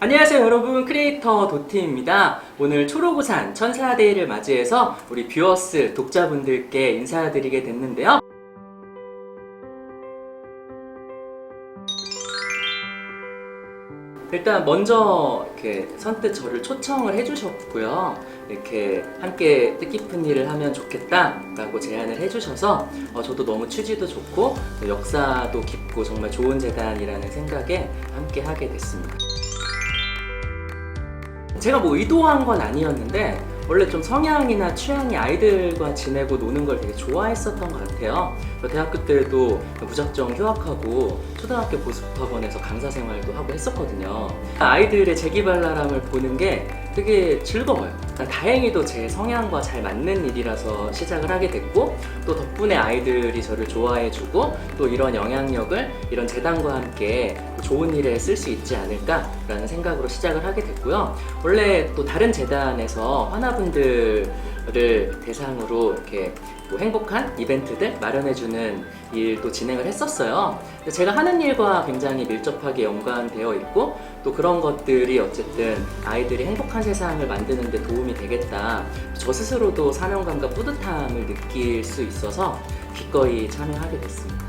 안녕하세요 여러분 크리에이터 도티입니다 오늘 초록우산 천사데이를 맞이해서 우리 뷰어스 독자분들께 인사드리게 됐는데요 일단 먼저 이렇게 선뜻 저를 초청을 해주셨고요. 이렇게 함께 뜻깊은 일을 하면 좋겠다라고 제안을 해주셔서 어, 저도 너무 취지도 좋고 또 역사도 깊고 정말 좋은 재단이라는 생각에 함께 하게 됐습니다. 제가 뭐 의도한 건 아니었는데 원래 좀 성향이나 취향이 아이들과 지내고 노는 걸 되게 좋아했었던 것 같아요. 대학교 때도 무작정 휴학하고 초등학교 보습학원에서 강사 생활도 하고 했었거든요. 아이들의 재기발랄함을 보는 게 되게 즐거워요. 다행히도 제 성향과 잘 맞는 일이라서 시작을 하게 됐고 또 덕분에 아이들이 저를 좋아해주고 또 이런 영향력을 이런 재단과 함께 좋은 일에 쓸 수 있지 않을까라는 생각으로 시작을 하게 됐고요. 원래 또 다른 재단에서 환화분들을 대상으로 이렇게 또 행복한 이벤트들 마련해주는 일도 진행을 했었어요. 제가 하는 일과 굉장히 밀접하게 연관되어 있고 또 그런 것들이 어쨌든 아이들이 행복한 세상을 만드는 데 도움이 되겠다. 저 스스로도 사명감과 뿌듯함을 느낄 수 있어서 기꺼이 참여하게 됐습니다.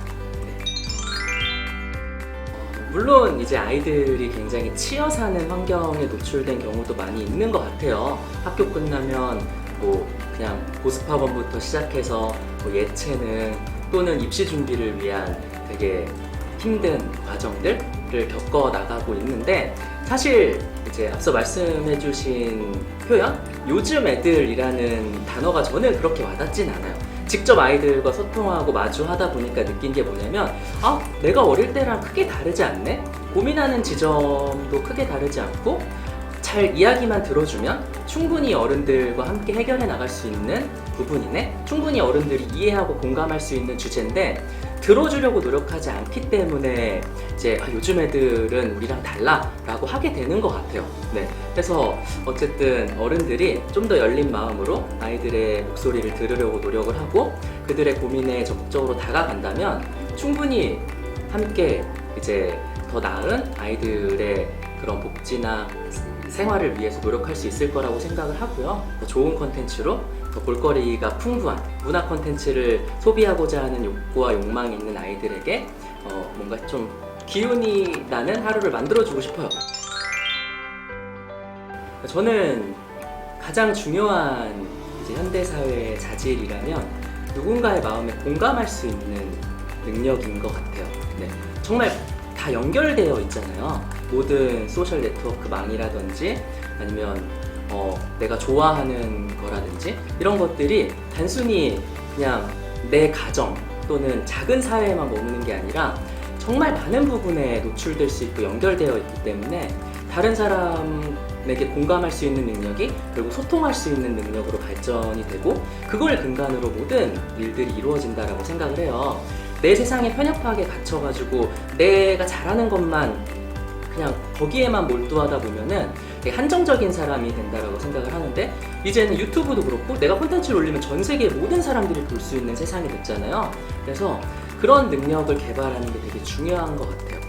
물론 이제 아이들이 굉장히 치여 사는 환경에 노출된 경우도 많이 있는 것 같아요. 학교 끝나면 뭐 그냥 보습학원부터 시작해서 뭐 예체능 또는 입시 준비를 위한 되게 힘든 과정들을 겪어 나가고 있는데 사실 이제 앞서 말씀해주신 표현 요즘 애들이라는 단어가 저는 그렇게 와닿진 않아요. 직접 아이들과 소통하고 마주하다 보니까 느낀 게 뭐냐면 아 내가 어릴 때랑 크게 다르지 않네 고민하는 지점도 크게 다르지 않고 잘 이야기만 들어주면 충분히 어른들과 함께 해결해 나갈 수 있는 부분이네 충분히 어른들이 이해하고 공감할 수 있는 주제인데 들어주려고 노력하지 않기 때문에 이제 아, 요즘 애들은 우리랑 달라라고 하게 되는 것 같아요. 네, 그래서 어쨌든 어른들이 좀 더 열린 마음으로 아이들의 목소리를 들으려고 노력을 하고 그들의 고민에 적극적으로 다가간다면 충분히 함께 이제 더 나은 아이들의 그런 복지나 생활을 위해서 노력할 수 있을 거라고 생각을 하고요. 더 좋은 컨텐츠로 더 볼거리가 풍부한 문화 컨텐츠를 소비하고자 하는 욕구와 욕망이 있는 아이들에게 어, 뭔가 좀 기운이 나는 하루를 만들어주고 싶어요. 저는 가장 중요한 현대사회의 자질이라면 누군가의 마음에 공감할 수 있는 능력인 것 같아요. 네. 정말 다 연결되어 있잖아요. 모든 소셜 네트워크 망이라든지 아니면 어, 내가 좋아하는 거라든지 이런 것들이 단순히 그냥 내 가정 또는 작은 사회에만 머무는 게 아니라 정말 많은 부분에 노출될 수 있고 연결되어 있기 때문에 다른 사람에게 공감할 수 있는 능력이 결국 소통할 수 있는 능력으로 발전이 되고 그걸 근간으로 모든 일들이 이루어진다라고 생각을 해요. 내 세상에 편협하게 갇혀가지고 내가 잘하는 것만 그냥 거기에만 몰두하다 보면은 되게 한정적인 사람이 된다라고 생각을 하는데 이제는 유튜브도 그렇고 내가 콘텐츠를 올리면 전 세계 모든 사람들이 볼 수 있는 세상이 됐잖아요. 그래서 그런 능력을 개발하는 게 되게 중요한 것 같아요.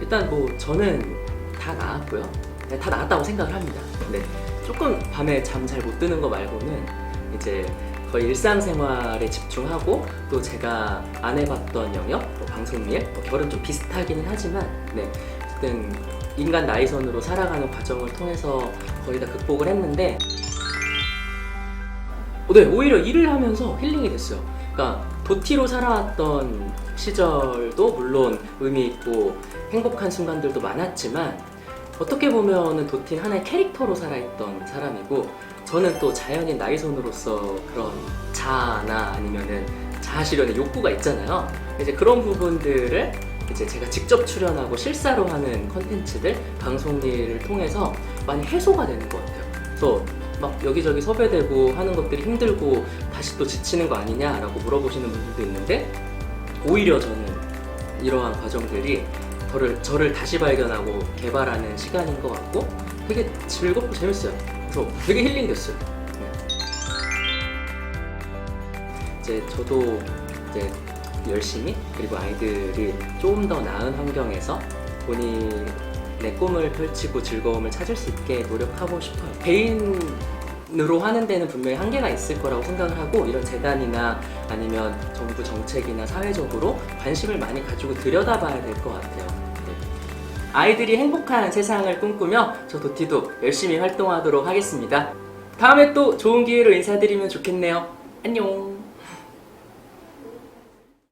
일단 뭐 저는 다 나았고요. 네, 다 나았다고 생각을 합니다. 네. 조금 밤에 잠 잘 못 드는 거 말고는 이제 거의 일상생활에 집중하고 또 제가 안 해봤던 영역, 뭐 방송일, 뭐 결은 좀 비슷하기는 하지만 네, 어쨌든 인간 나이선으로 살아가는 과정을 통해서 거의 다 극복을 했는데 어, 네, 오히려 일을 하면서 힐링이 됐어요. 그러니까 도티로 살아왔던 시절도 물론 의미 있고 행복한 순간들도 많았지만 어떻게 보면은 도티는 하나의 캐릭터로 살아있던 사람이고 저는 또 자연인 나이손으로서 그런 자아나 아니면은 자아 실현의 욕구가 있잖아요. 이제 그런 부분들을 이제 제가 직접 출연하고 실사로 하는 컨텐츠들, 방송 일을 통해서 많이 해소가 되는 것 같아요. 그래서 막 여기저기 섭외되고 하는 것들이 힘들고 다시 또 지치는 거 아니냐라고 물어보시는 분들도 있는데 오히려 저는 이러한 과정들이 저를, 저를 다시 발견하고 개발하는 시간인 것 같고 되게 즐겁고 재밌어요. 그래서 되게 힐링됐어요. 네. 이제 저도 이제 열심히 그리고 아이들이 조금 더 나은 환경에서 본인의 꿈을 펼치고 즐거움을 찾을 수 있게 노력하고 싶어요. 개인 으로 하는 데는 분명히 한계가 있을 거라고 생각을 하고 이런 재단이나 아니면 정부 정책이나 사회적으로 관심을 많이 가지고 들여다봐야 될 것 같아요. 네. 아이들이 행복한 세상을 꿈꾸며 저 도티도 열심히 활동하도록 하겠습니다. 다음에 또 좋은 기회로 인사드리면 좋겠네요. 안녕.